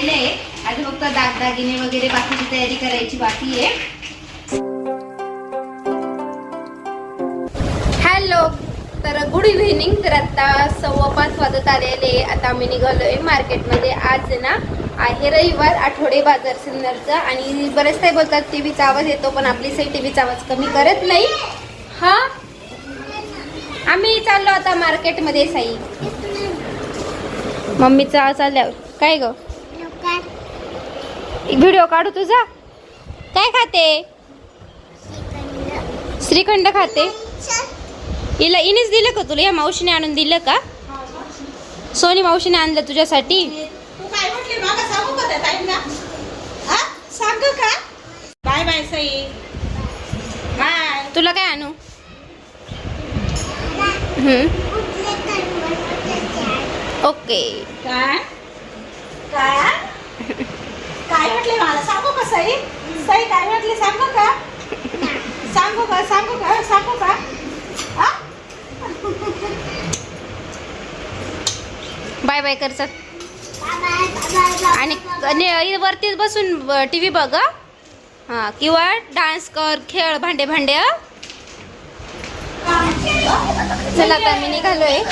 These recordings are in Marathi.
आलेलं आहे आता फक्त दागदागिने वगैरे बाकीची तयारी करायची बाकी आहे. हॅलो तर गुड इव्हिनिंग. तर आता सव्वा पाच वाजत आलेले आता आम्ही निघालोय मार्केटमध्ये. आज ना आहे रविवार आठवडे बाजार सिन्नरचा आणि बरेच काही बोलतात टीव्हीचा आवाज येतो पण आपली साई टीव्हीचा आवाज कमी करत नाही. हा? आम्ही चाललो आता मार्केटमध्ये साई. मम्मीचा चालल्यावर काय गं? व्हिडिओ काढू तुझा? काय खाते? श्रीखंड खाते. हिला इनेच दिलं का तुला? या मावशीने आणून दिलं का? सोनी मावशीने आणलं तुझ्यासाठी? तू काय म्हटली? मागा सांगू का त्या ताईंना? हा? सांगू का? Bye bye Sai. बाय. तुला काय आणू? ओके. काय काय म्हटले मला सांगू का सई? सई काय म्हटली? सांगू का? सांगू का? सांगू का? सांगू का? हा? बाय बाय कर आणि वरतीच बसून टी व्ही बघ हं. किंवा डान्स कर खेळ भांडे भांडे हं. चला आता मी निघालोय.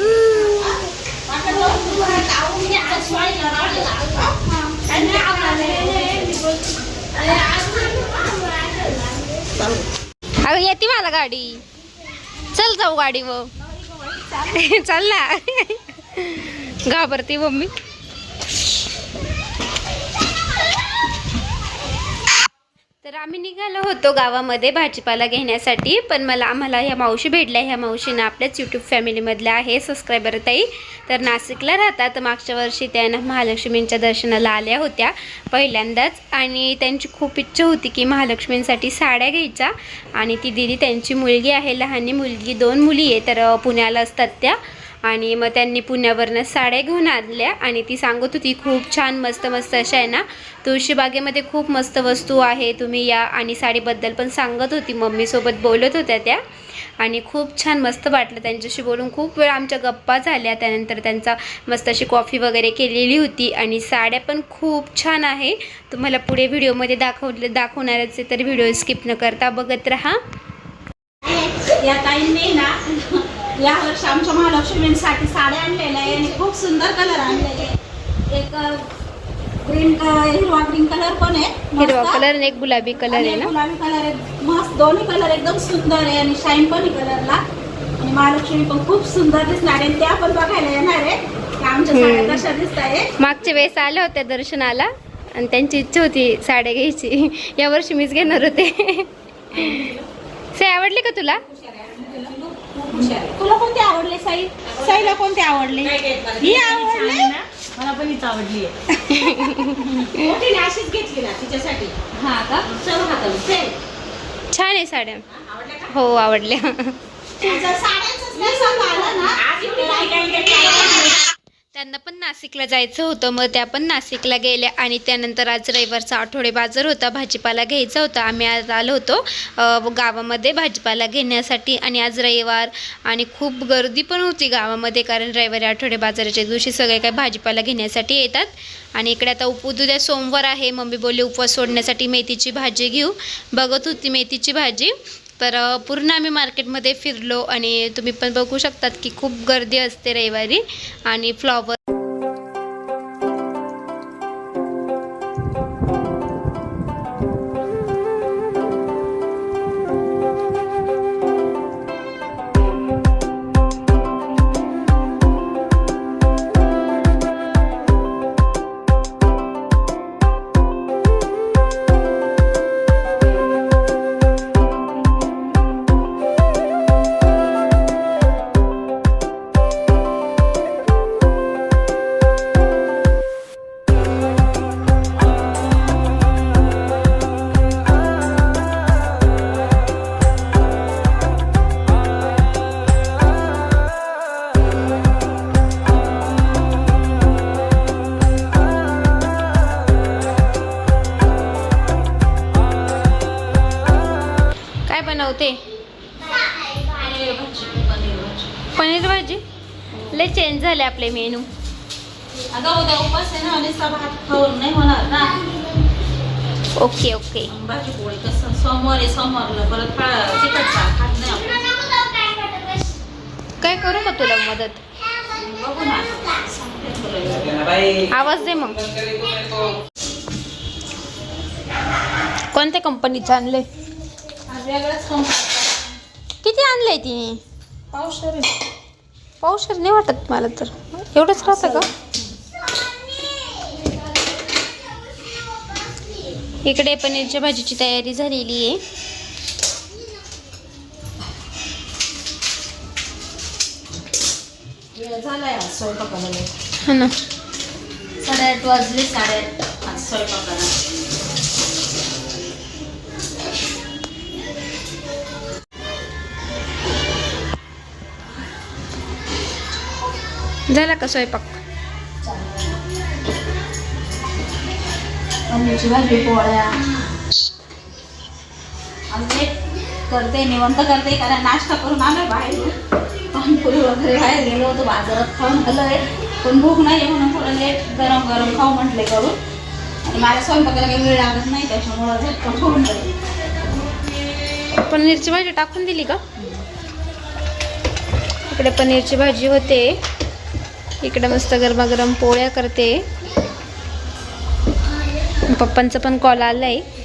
अगं येते मला गाडी. चल जाऊ गाडी व चल ना. घाबरते मम्मी. तर आम्ही निघालो होतो गावामध्ये भाजीपाला घेण्यासाठी पण मला आम्हाला ह्या मावशी भेटल्या. ह्या मावशीनं आपल्याच यूट्यूब फॅमिलीमधल्या आहे सबस्क्रायबर ताई. तर नाशिकला राहतात. मागच्या वर्षी त्यांना महालक्ष्मींच्या दर्शनाला आल्या होत्या पहिल्यांदाच. आणि त्यांची खूप इच्छा होती की महालक्ष्मींसाठी साड्या घ्यायच्या. आणि ती दिदी त्यांची मुलगी आहे. लहानी मुलगी दोन मुली आहे. तर पुण्याला असतात त्या. आणि मग त्यांनी पुण्यावरनं साड्या घेऊन आणल्या आणि ती सांगत होती खूप छान मस्त मस्त अशा आहे ना. तुळशीबागेमध्ये खूप मस्त वस्तू आहे तुम्ही या. आणि साडीबद्दल पण सांगत होती मम्मीसोबत बोलत होत्या त्या. आणि खूप छान मस्त वाटलं त्यांच्याशी बोलून. खूप वेळ आमच्या गप्पा झाल्या. त्यानंतर त्यांचा मस्त अशी कॉफी वगैरे केलेली होती आणि साड्या पण खूप छान आहे. तुम्हाला पुढे व्हिडिओमध्ये दाखवले दाखवणारच आहे तर व्हिडिओ स्किप न करता बघत राहा. या ताईंनी ना या वर्षी आमच्या महालक्ष्मींसाठी साड्या आणलेल्या आहे आणि खूप सुंदर कलर आणलेले आहे. एक ग्रीन हिरवा ग्रीन कलर पण आहे. हिरवा मस्त. कलर आणि एक गुलाबी कलर आणि आहे ना? गुलाबी कलर आहे. मस्त. दोन्ही कलर एकदम सुंदर आहे आणि शाईन पण आहे कलरला. आणि महालक्ष्मी पण खूप सुंदर दिसणार आहे त्या पण बघायला येणार आहे. की आमच्या हम्म. साड्या कशा दिसत आहे मागच्या वेळेस आल्या होत्या दर्शनाला आणि त्यांची इच्छा होती साड्या घ्यायची. यावर्षी मीच घेणार होते. से आवडली का तुला? तुला कोणते आवडले साई? साईला कोणते आवडले? ही आवडले? मला पण हीच आवडली तिने अशीच घेतली ना तिच्यासाठी. हा का. छान आहे साड्या? हो आवडल्या त्यांना पण नाशिकला जायचं होतं. मग त्या पण नाशिकला गेल्या आणि त्यानंतर आज रविवारचा आठवडे बाजार होता. भाजीपाला घ्यायचा होता. आम्ही आज आलो होतो गावामध्ये भाजीपाला घेण्यासाठी आणि आज रविवार आणि खूप गर्दी पण होती गावामध्ये कारण रविवारी आठवडे बाजाराच्या दिवशी सगळे काही भाजीपाला घेण्यासाठी येतात. आणि इकडे आता उप उद्या सोमवार आहे. मम्मी बोलली उपवास सोडण्यासाठी मेथीची भाजी घेऊ. बघत होती मेथीची भाजी. तर पूर्ण आम्ही मार्केटमध्ये फिरलो आणि तुम्ही पण बघू शकतात की खूप गर्दी असते रविवारी आणि फ्लॉवर चेंज झाले आपले मेनू. अगं उद्या उपास आहे ना नुसता भात खाऊन नाही होणार ना. Okay okay. भाजी पोळी कसं? सोमवार आहे सोमवारला परत फळ तिखट खा खात नाही आपण. काय करू का तुला मदत? बघू ना. सांगते तुला. आवाज दे मग. कोणत्या कंपनीचं आणले आज वेगळाच कंपनी किती आणलंय तिने? आहे. पावसार नाही वाटत मला तर. एवढंच राहतं का? इकडे पनीरच्या भाजीची तयारी झालेली आहे. हा ना. साडेआठ वाजले साडेआठ आज स्वयंपाकाला. झाला का स्वयंपाक पनीरची भाजी पोळ्या लेट करते निवंत करते कारण नाश्ता करून आलोय बाहेर पाणीपुरी वगैरे बाहेर गेलो होतो बाजारात खाऊन आलोय पण भूक नाही म्हणून थोडं लेट गरम गरम खाऊ म्हटले करून आणि मला स्वयंपाकाला काही वेळ लागत नाही त्याच्यामुळं झटकन गेले पनीरची भाजी टाकून दिली का इकडे पनीरची भाजी होते इकडे मस्त गरमागरम पोळ्या करते. पप्पांचा पण कॉल आला आहे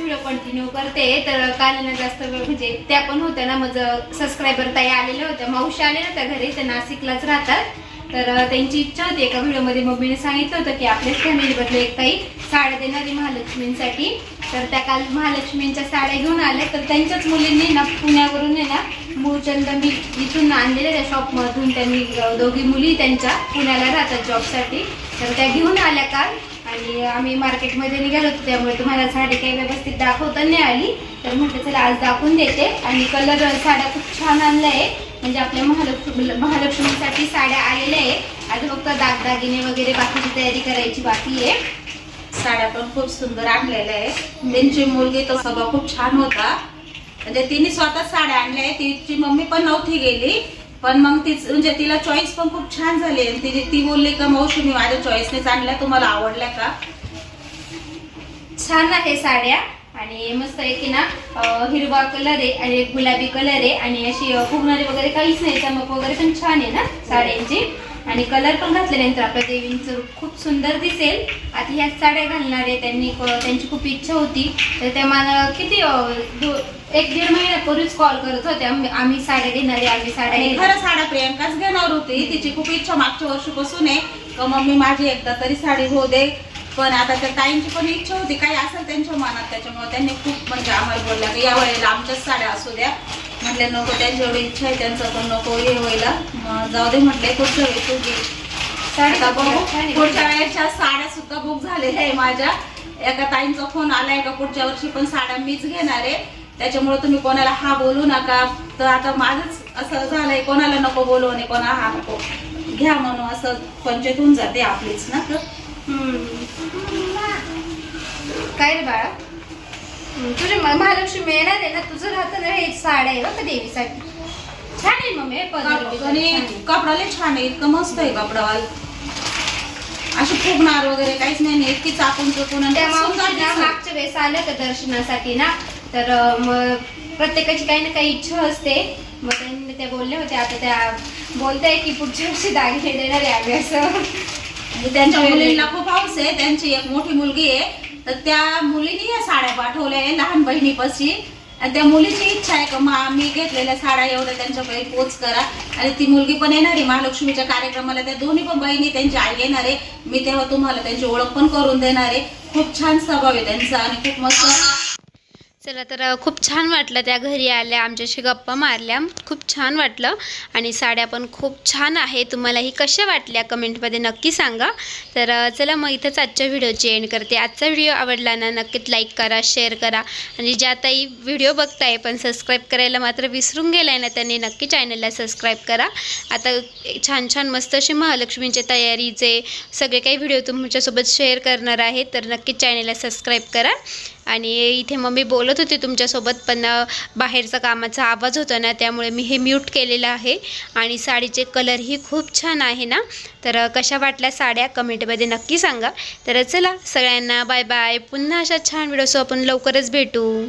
व्हिडिओ कंटिन्यू करते तर काल ना जास्त वेळ म्हणजे त्या पण होत्या ना माझं सबस्क्रायबर ताई आलेल्या होत्या मावशी आले ना त्या घरी त्या नाशिकलाच राहतात. तर त्यांची इच्छा होती एका व्हिडिओमध्ये मम्मीने सांगितलं होतं की आपल्याच फॅमिलीबद्दल एक ताई साड्या देणारी महालक्ष्मींसाठी. तर त्या काल महालक्ष्मींच्या साड्या घेऊन आल्या. तर त्यांच्याच मुलींनी ना पुण्यावरून आहे ना मूळचंद मी इथून आणलेल्या त्या शॉपमधून त्यांनी दोघी मुली त्यांच्या पुण्याला राहतात जॉबसाठी तर त्या घेऊन आल्या काल. आणि आम्ही मार्केटमध्ये निघालो होतो त्यामुळे तुम्हाला साडी काही व्यवस्थित दाखवता नाही आली. तर म्हटलं चला आज दाखवून देते. आणि कलर साड्या खूप छान आणल्या आहे. म्हणजे आपल्या महालक्ष्मी महालक्ष्मीसाठी साड्या आलेल्या आहे. आता फक्त दागदागिने वगैरे बाकीची तयारी करायची बाकी आहे. साड्या पण खूप सुंदर आणलेल्या आहे. त्यांची मुलगी तो सगळं खूप छान होता. म्हणजे तिने स्वतः साड्या आणल्या आहे तिची मम्मी पण नव्हती गेली. पण मग तीच म्हणजे तिला चॉईस पण खूप छान झाली तिची ती बोलली का मावशी मी माझ्या चॉईसनेच आणल्या तुम्हाला आवडल्या का? छान आहे साड्या आणि मस्त आहे की ना हिरवा कलर आहे आणि गुलाबी कलर आहे आणि अशी फुगणारी वगैरे काहीच नाही चमक वगैरे पण छान आहे ना साड्यांची. आणि कलर पण घातल्यानंतर आपल्या देवींचं रूप खूप सुंदर दिसेल. आता ह्या साड्या घालणार आहे त्यांनी क- त्यांची खूप इच्छा होती. तर त्या मला किती एक दीड महिन्यापूर्वीच कॉल करत होते. आम्ही साड्या घेणार आहे आम्ही साड्या खरं साड्या प्रियंकाच घेणार होती. तिची खूप इच्छा मागच्या वर्षीपासून आहे. का मम्मी माझी एकदा तरी साडी होऊ दे. पण आता त्या ताईंची पण इच्छा होती काही असेल त्यांच्या मनात त्याच्यामुळे त्यांनी खूप म्हणजे आम्हाला बोलल्या की या वेळेला आमच्याच साड्या असू द्या. म्हटले नको त्यांची एवढी इच्छा आहे त्यांचं पण नको हे व्हायला जाऊ दे म्हटले पुढच्या वेळी तू घे. साडी आता बघू छान आहे. पुढच्या वेळेच्या साड्या सुद्धा बुक झालेल्या आहे माझ्या. एका ताईंचा फोन आलाय का पुढच्या वर्षी पण साड्या मीच घेणार आहे. त्याच्यामुळे तुम्ही कोणाला हा बोलू नका. तर आता माझंच असं झालंय कोणाला नको बोलू आणि कोणाला हा नको. घ्या म्हणून असं पंचायत होऊन जाते आपलीच ना तर काय रे बाळा? तुझे महालक्ष्मी येणार आहे ना? तुझं राहतं ना हे साड्या आहे बघ देवीसाठी. छान आहे मम्मी हे आणि. कपडा लय छान आहे इतकं मस्त आहे कपडा अशी फुगणार वगैरे काहीच नाही आणि इतकी चाकून चुकून आणि त्या सुंदर मावशी ना दिसत. मागच्या वेळेस आल्या होत्या दर्शनासाठी ना? तर अं, मग प्रत्येकाची काही ना काही इच्छा असते. मग त्यांनी त्या बोलल्या होत्या आता त्या बोलताय की पुढच्या वर्षी दागिने देणार आहे आम्ही असं. म्हणजे त्यांच्या मुलींना खूप हौस आहे त्यांची एक मोठी मुलगी आहे. तर त्या मुलीने या साड्या पाठवल्या आहे लहान बहिणीपाशी. आणि त्या मुलीची इच्छा आहे का मा मी घेतलेल्या साड्या एवढ्या त्यांच्याकडे पोच करा. आणि ती मुलगी पण येणार आहे. महालक्ष्मीच्या कार्यक्रमाला त्या दोन्ही पण बहिणी त्यांची आई येणार आहे. मी तेव्हा तुम्हाला त्यांची ओळख पण करून देणार आहे. खूप छान स्वभाव आहे त्यांचा आणि खूप मस्त चला तर खूप छान वाटलं त्या घरी आल्या आमच्याशी गप्पा मारल्या. खूप छान वाटलं. आणि साड्या पण खूप छान आहे तुम्हालाही कशा वाटल्या कमेंटमध्ये नक्की सांगा. तर चला मग इथंच आजच्या व्हिडिओची एंड करते. आजचा व्हिडिओ आवडला ना नक्कीच लाईक करा शेअर करा. आणि ज्या ताई व्हिडिओ बघताय पण सबस्क्राईब करायला मात्र विसरून गेलाय ना त्यांनी नक्की चॅनलला सबस्क्राईब करा. आता छान छान मस्त असे महालक्ष्मींचे तयारीचे सगळे काही व्हिडिओ तुमच्यासोबत शेअर करणार आहे. तर नक्कीच चॅनलला सबस्क्राईब करा. आणि इथे मम्मी बोलत होते तुमच्यासोबत पण बाहेरचा कामाचा आवाज होता ना त्यामुळे मी हे म्यूट केलेलं आहे. आणि साडीचे कलरही खूप छान आहे ना. तर कशा वाटल्या साड्या कमेंटमध्ये नक्की सांगा. तर चला सगळ्यांना बाय बाय. पुन्हा अशा छान व्हिडिओसो आपण लवकरच भेटू.